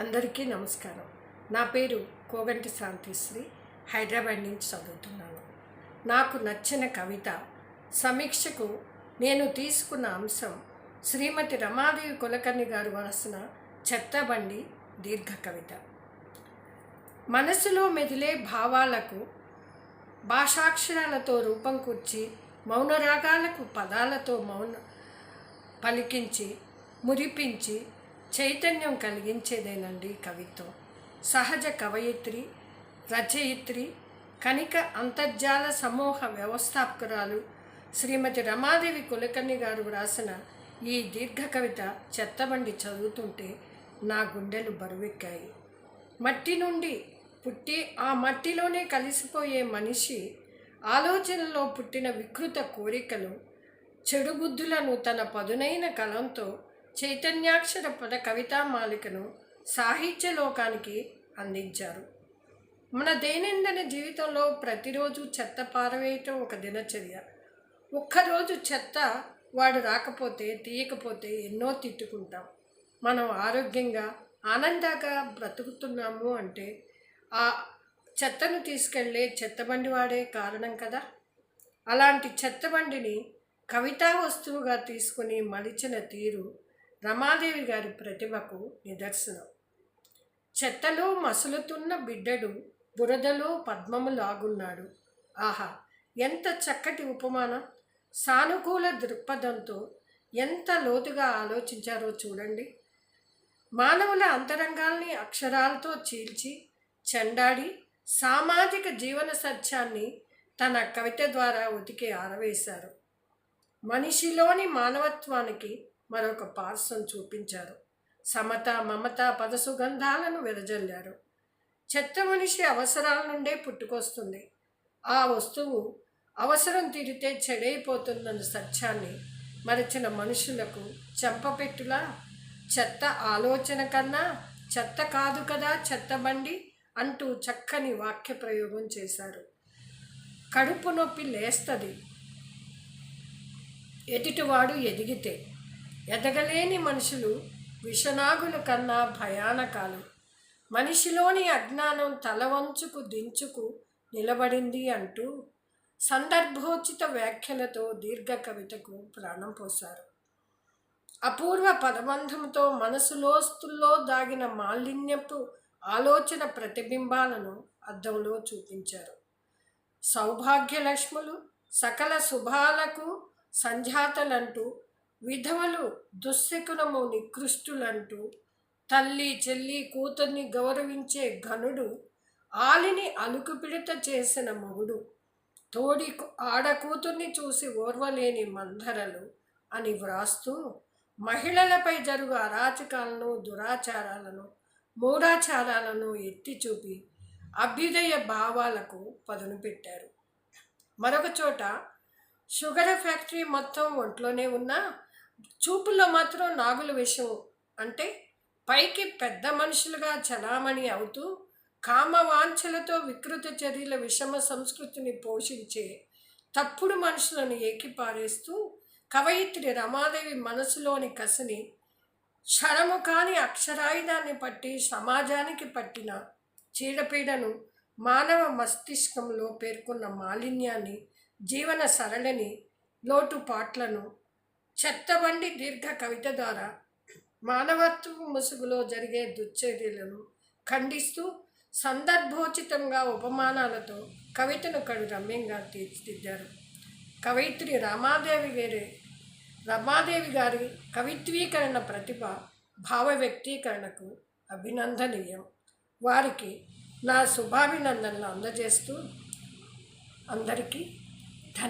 అందరికీ నమస్కారం. నా పేరు కోగంటి శాంతిశ్రీ హైదరాబాద్ నుంచి చదువుతున్నాను. నాకు నచ్చిన కవిత సమీక్షకు నేను తీసుకున్న అంశం శ్రీమతి రమాదేవి కులకర్ణి గారు రాసిన చెత్తబండి దీర్ఘ కవిత. మనసులో మెదిలే భావాలకు భాషాక్షరాలతో రూపం కూర్చి మౌనరాగాలకు పదాలతో మౌన పలికించి మురిపించి చైతన్యం కలిగించేదేనండి కవిత్వం. సహజ కవయిత్రి రచయిత్రి కనిక అంతర్జాల సమూహ వ్యవస్థాపకురాలు శ్రీమతి రమాదేవి కులకర్ణి గారు వ్రాసిన ఈ దీర్ఘ కవిత చెత్తబండి చదువుతుంటే నా గుండెలు బరువెక్కాయి. మట్టి నుండి పుట్టి ఆ మట్టిలోనే కలిసిపోయే మనిషి ఆలోచనలో పుట్టిన వికృత కోరికలు చెడు బుద్ధులను తన పదునైన కలంతో చైతన్యాక్షర పద కవితా మాలికను సాహిత్య లోకానికి అందించారు. మన దైనందిన జీవితంలో ప్రతిరోజు చెత్త పారవేయటం ఒక దినచర్య. ఒక్కరోజు చెత్త వాడు రాకపోతే తీయకపోతే ఎన్నో తిట్టుకుంటాం. మనం ఆరోగ్యంగా ఆనందంగా బ్రతుకుతున్నాము అంటే ఆ చెత్తను తీసుకెళ్ళే చెత్తబండి వాడే కారణం కదా? అలాంటి చెత్తబండిని కవితా వస్తువుగా తీసుకుని మలిచిన తీరు రమాదేవి గారి ప్రతిభకు నిదర్శనం. చెత్తలో మసులుతున్న బిడ్డడు బురదలో పద్మము లాగున్నాడు. ఆహా ఎంత చక్కటి ఉపమానం! సానుకూల దృక్పథంతో ఎంత లోతుగా ఆలోచించారో చూడండి. మానవుల అంతరంగాల్ని అక్షరాలతో చీల్చి చెండాడి సామాజిక జీవన సత్యాన్ని తన కవిత ద్వారా ఉతికి ఆరవేశారు. మనిషిలోని మానవత్వానికి మరొక పార్సం చూపించారు. సమత మమత పద సుగంధాలను వెదజల్లారు. చెత్త మనిషి అవసరాల నుండే పుట్టుకొస్తుంది. ఆ వస్తువు అవసరం తీరితే చెడైపోతుందన్న సత్యాన్ని మరచిన మనుషులకు చెంపపెట్టులా చెత్త ఆలోచన కన్నా చెత్త కాదు కదా చెత్త బండి అంటూ చక్కని వాక్య ప్రయోగం చేశారు. కడుపు నొప్పి లేస్తుంది. ఎదుటివాడు ఎదిగితే ఎదగలేని మనుషులు విషనాగుల కన్నా భయానకాలు. మనిషిలోని అజ్ఞానం తల వంచుకు దించుకు నిలబడింది అంటూ సందర్భోచిత వ్యాఖ్యలతో దీర్ఘ కవితకు ప్రాణం పోశారు. అపూర్వ పదబంధంతో మనసులోస్తుల్లో దాగిన మాలిన్యపు ఆలోచన ప్రతిబింబాలను అద్దంలో చూపించారు. సౌభాగ్యలక్ష్ములు సకల శుభాలకు సంజాతలంటూ విధవలు దుశ్శకునము నికృష్టులంటూ తల్లి చెల్లి కూతుర్ని గౌరవించే ఘనుడు ఆలిని అలుకుపిడత చేసిన మొగుడు. తోడి ఆడకూతుర్ని చూసి ఓర్వలేని మందరలు అని వ్రాస్తూ మహిళలపై జరుగు అరాచకాలను దురాచారాలను మూఢాచారాలను ఎత్తి చూపి అభ్యుదయ భావాలకు పదును పెట్టారు. మరొక చోట షుగర్ ఫ్యాక్టరీ మొత్తం ఒంట్లోనే ఉన్న చూపుల్లో మాత్రం నాగుల విషం. అంటే పైకి పెద్ద మనుషులుగా చలామణి అవుతూ కామవాంఛలతో వికృత చర్యల విషమ సంస్కృతిని పోషించే తప్పుడు మనుషులను ఏకిపారేస్తూ కవయిత్రి రమాదేవి మనసులోని కసిని క్షరము కాని అక్షరాయుధాన్ని పట్టి సమాజానికి పట్టిన చీడపీడను మానవ మస్తిష్కంలో పేర్కొన్న మాలిన్యాన్ని జీవన సరళిని లోటుపాట్లను చెత్తబండి దీర్ఘ కవిత ద్వారా మానవత్వపు ముసుగులో జరిగే దుశ్చర్యలను ఖండిస్తూ సందర్భోచితంగా ఉపమానాలతో కవితను కడు రమ్యంగా తీర్చిదిద్దారు. కవయిత్రి రమాదేవి గారి రమాదేవి గారి కవిత్వీకరణ ప్రతిభ భావ వ్యక్తీకరణకు అభినందనీయం. వారికి నా శుభాభినందనలు అందజేస్తూ అందరికీ